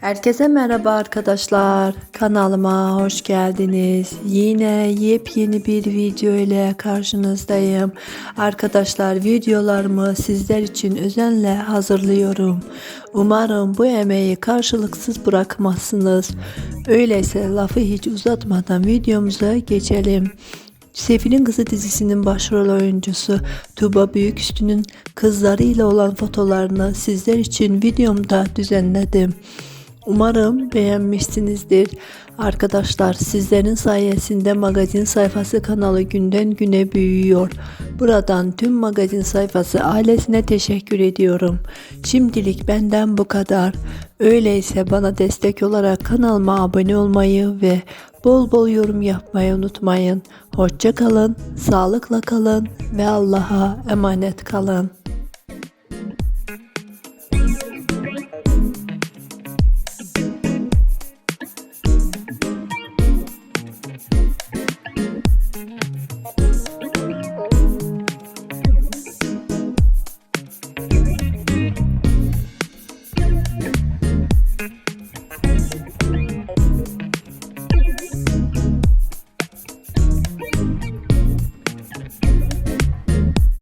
Herkese merhaba arkadaşlar. Kanalıma hoş geldiniz. Yine yepyeni bir video ile karşınızdayım. Arkadaşlar videolarımı sizler için özenle hazırlıyorum. Umarım bu emeği karşılıksız bırakmazsınız. Öyleyse lafı hiç uzatmadan videomuza geçelim. Sefil'in Kızı dizisinin başrol oyuncusu Tuba Büyüküstü'nün kızlarıyla olan fotolarını sizler için videomda düzenledim. Umarım beğenmişsinizdir. Arkadaşlar sizlerin sayesinde magazin sayfası kanalı günden güne büyüyor. Buradan tüm magazin sayfası ailesine teşekkür ediyorum. Şimdilik benden bu kadar. Öyleyse bana destek olarak kanalıma abone olmayı ve bol bol yorum yapmayı unutmayın. Hoşça kalın, sağlıkla kalın ve Allah'a emanet kalın.